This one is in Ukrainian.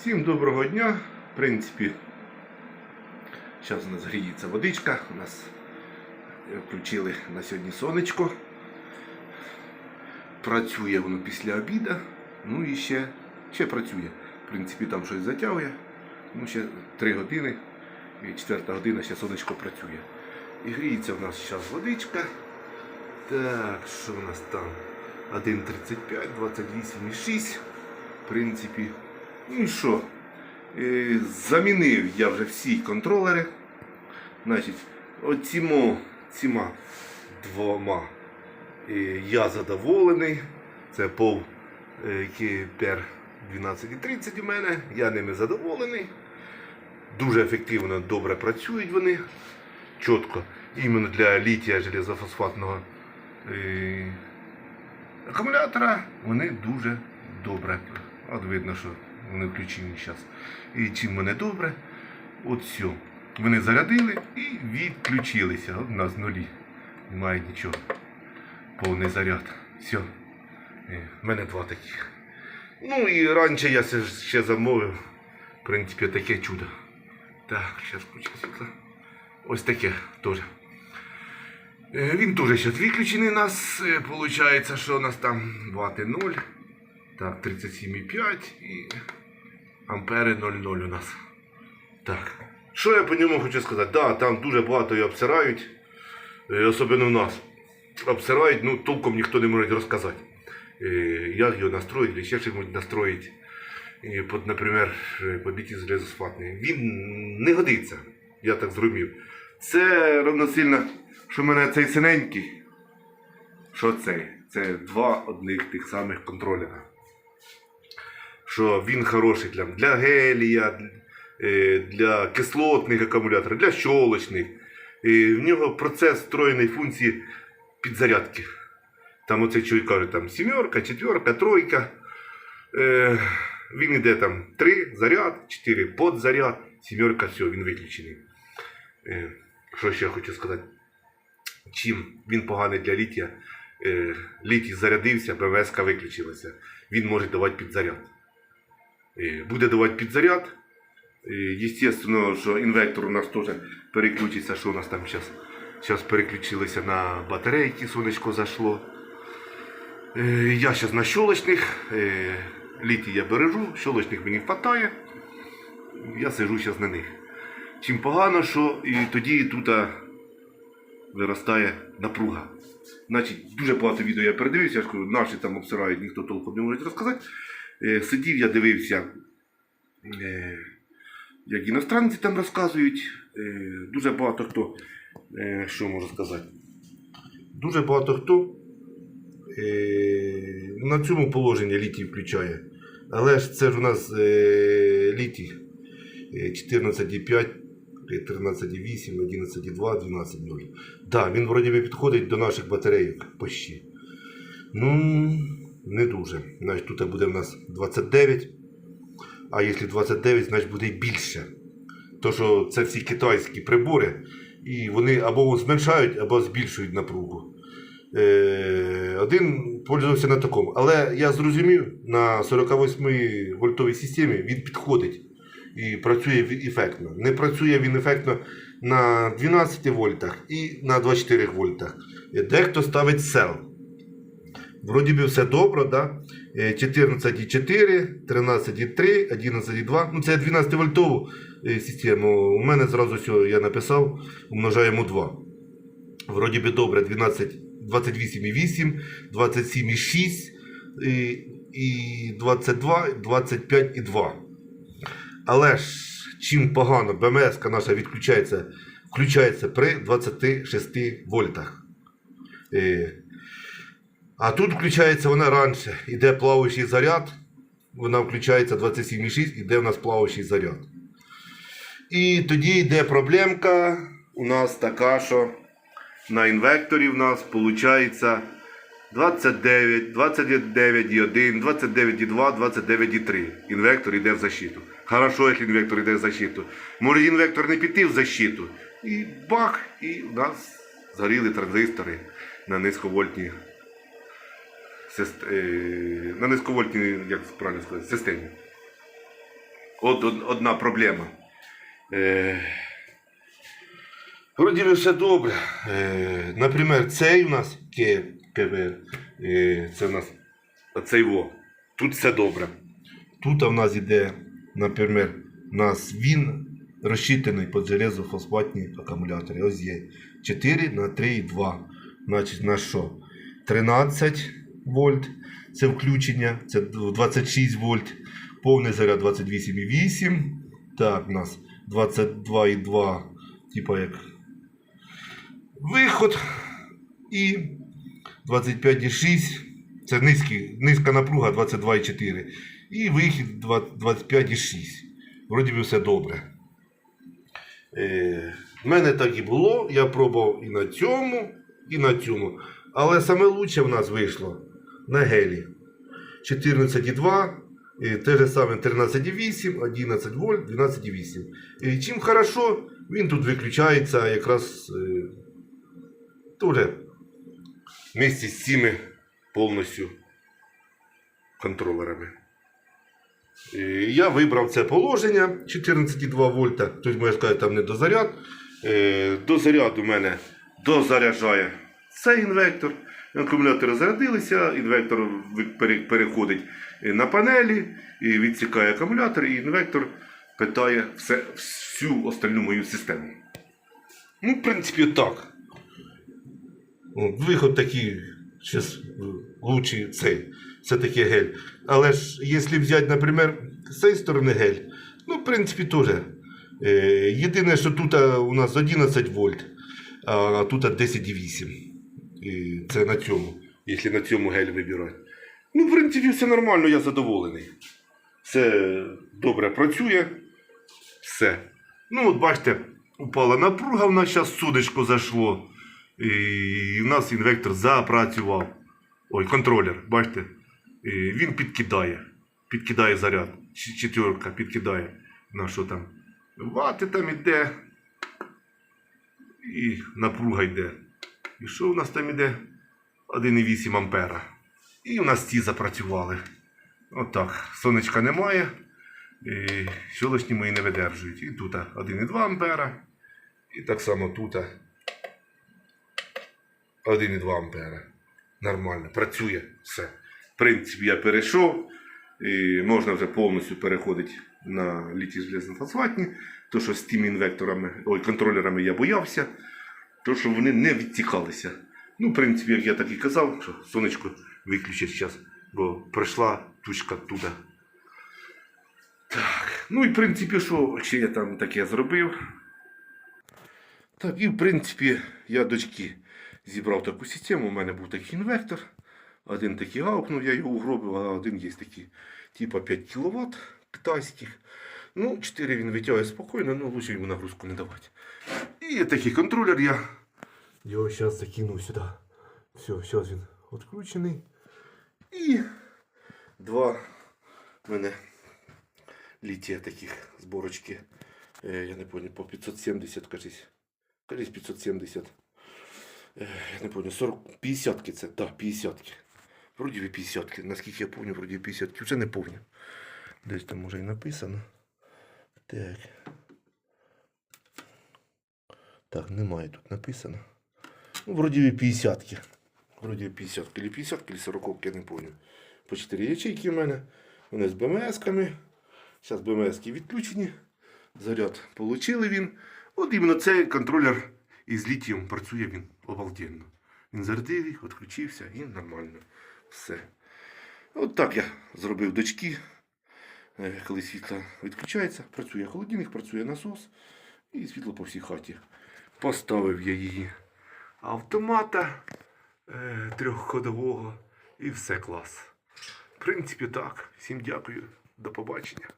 Всім доброго дня. В принципі, зараз у нас гріється водичка. У нас е, включили на сьогодні сонечко. Працює воно після обіду. Ну і ще, ще працює. В принципі, там щось затягує. Ну, ще 3 години. І 4 година ще сонечко працює. І гріється у нас зараз водичка. Так, що у нас там? 1,35, 28,6. В принципі. Ну і що? Замінив я вже всі контролери. Значить, оцімо, ціма двома я задоволений. Це пов Кіпер 1230 у мене. Я ними задоволений. Дуже ефективно, добре працюють вони. Чітко. Іменно для літія железофосфатного е, акумулятора вони дуже добре. От видно, що вони включені зараз. І чим вони добре, от все. Вони зарядили і відключилися. От у нас нулі. Немає нічого. Повний заряд. Все. У мене два таких. Ну і раніше я ще, замовив. В принципі, таке чудо. Так, зараз включу світло. Ось таке теж. Е, Він теж зараз виключений нас. Виходить, що у нас там вати 0. Так, 37,5 і ампери 0,0 у нас. Так. Що я по ньому хочу сказати? Так, там дуже багато його обсирають. Е, Особливо в нас. Обсирають, ну толком ніхто не може розказати. Е, Як його настроїть, чи ще чимось настроїть. Под, наприклад, е, по біті. Він не годиться, я так зрозумів. Це равносильно, що в мене цей синенький. Що цей? Це два одних тих самих контролера. Що він хороший для, для гелія, е, для кислотних акумуляторів, для щолочних. І в нього процес встроєний функції підзарядки. Там оцей чоловік каже, там сімерка, четверка, тройка. Е, він йде там 3 заряд, 4 подзаряд, сімерка, все, він виключений. Е, що ще я хочу сказати? Чим він поганий для літія? Е, літій зарядився, БВС виключилася. Він може давати підзаряд. Е, буде давати підзаряд. Е, Естественно, що інвектор у нас теж переключиться, що у нас там зараз. Зараз переключилися на батарейки, сонечко зайшло. Е, Я зараз на щолочних. Літій я бережу, щолочних мені вистачає. Я сижу зараз на них. Чим погано, що і тоді тут виростає напруга. Значить, дуже багато відео я передивився, я ж кажу, наші там обсирають, ніхто толком не може розказати. Е, Сидів, я дивився, е, як іностранці там розказують. Е, Дуже багато хто, що можу сказати, дуже багато хто на цьому положенні літій включає. Але ж це ж у нас літій е, 14,5, е, 13,8, 11,2, 12,0. Да, він вроді би підходить до наших батарейок почти. Ну, не дуже. Значить, тут буде в нас 29. А якщо 29, значить буде більше. То, що це всі китайські прибори, і вони або зменшають, або збільшують напругу. Е, один пользувався на такому. Але я зрозумів, на 48 вольтовій системі він підходить і працює ефектно. Не працює він ефектно на 12 вольтах і на 24 вольтах. Дехто ставить сел. Вроді би все добре, да? Е, 14,4, 13,3, 11,2. Ну це 12 вольтову е, систему. У мене зразу все я написав, умножаємо 2. Вроді би добре, 12, 28,8, 27,6 і, і 22, 25,2. Але ж чим погано БМС наша відключається, включається при 26 вольтах. А тут включається вона раніше. Іде плаваючий заряд, вона включається 27,6, іде у нас плаваючий заряд. І тоді йде проблемка у нас така, що на інвекторі в нас виходить 29, 29,1, 29,2, 29,3. Інвектор йде в защиту. Хорошо, якщо інвектор йде в защиту. Може інвектор не піти в защиту. І бах, і у нас згоріли транзистори на низьковольтній на низьковольтній, як правильно сказати, системі. от, одна проблема. Е, вроді все добре. Е, наприклад, цей у нас е, це у нас оцей во. Тут все добре. Тут в нас іде, наприклад, у нас він розчитаний під железофосфатні акумулятори. Ось є 4 на 3,2. Значить, на що? 13 вольт. Це включення, це 26 вольт. Повний заряд 28,8. Так, у нас 22,2, типа як виход. І 25,6. Це низький, низька напруга 22,4. І вихід 25,6. Вроді би все добре. Е, мене так і було. Я пробував і на цьому, і на цьому. Але саме лучше в нас вийшло на гелі. 14,2, е, те же саме 13,8, 11 вольт, 12,8. І чим хорошо, він тут виключається якраз е, вместе з цими повністю контролерами. І Я вибрав це положення 14,2 вольта, тобто можна сказати, там не дозаряд. Е, До заряду у мене дозаряджає цей інвектор. Акумулятори зарядилися, інвектор переходить на панелі, і відсікає акумулятор, і інвектор питає все, всю остальну мою систему. Ну, в принципі, так. Виход такий, зараз лучший цей, це таки гель. Але ж, якщо взяти, наприклад, з цієї сторони гель, ну, в принципі, теж. Е, єдине, що тут у нас 11 вольт, а тут 10,8. І це на цьому, якщо на цьому гель вибирати. Ну, в принципі, все нормально, я задоволений. Все добре працює. Все. Ну, от бачите, упала напруга, в нас зараз судочко зайшло. І в нас інвектор запрацював. Ой, контролер, бачите? І він підкидає. Підкидає заряд. Четверка підкидає. На що там? Вати там іде. І напруга йде. І що в нас там іде? 1,8 ампера. І у нас ці запрацювали. Отак. Сонечка немає. І щолочні мої не видержують. І тут 1,2 ампера. І так само тут 1,2 ампера. Нормально, працює все. В принципі, я перейшов. І можна вже повністю переходити на літій железно-фосфатні. То, що з тими інвекторами, ой, контролерами я боявся, то, що вони не відтікалися. Ну, в принципі, як я так і казав, що сонечко виключить зараз, бо прийшла тучка туди. Так, ну і в принципі, що ще я там таке зробив. Так, і в принципі, я дочки зібрав таку систему. У мене був такий інвектор. Один такий гаупнув, я його угробив, а один є такий, типа 5 кВт китайських. Ну, 4 він витягує спокійно, ну лучше йому нагрузку не давати. І такий контролер я. Його зараз закинув сюди. Все, зараз він відключений. І два в мене літія таких зборочки. Е, я не пам'ятаю, по 570, кажись. Кажись 570. Е, я не пам'ятаю, 40, 50 це, так, 50 Вроді би 50 Наскільки я пам'ятаю, вроді 50 Вже не пам'ятаю. Десь там може і написано. Так. Так, немає тут написано. Ну, вроді би 50 Вроді би 50 Или 50 или 40 я не пам'ятаю. По 4 ячейки в мене. Вони з БМС-ками. Зараз БМС-ки відключені. Заряд получили він. От іменно цей контролер із літієм працює він обалденно. Він зарядив їх, відключився і нормально. Все. От так я зробив дочки. Е, Коли світло відключається, працює холодильник, працює насос і світло по всій хаті. Поставив я її автомата е, трьохходового і все клас. В принципі, так. Всім дякую. До побачення.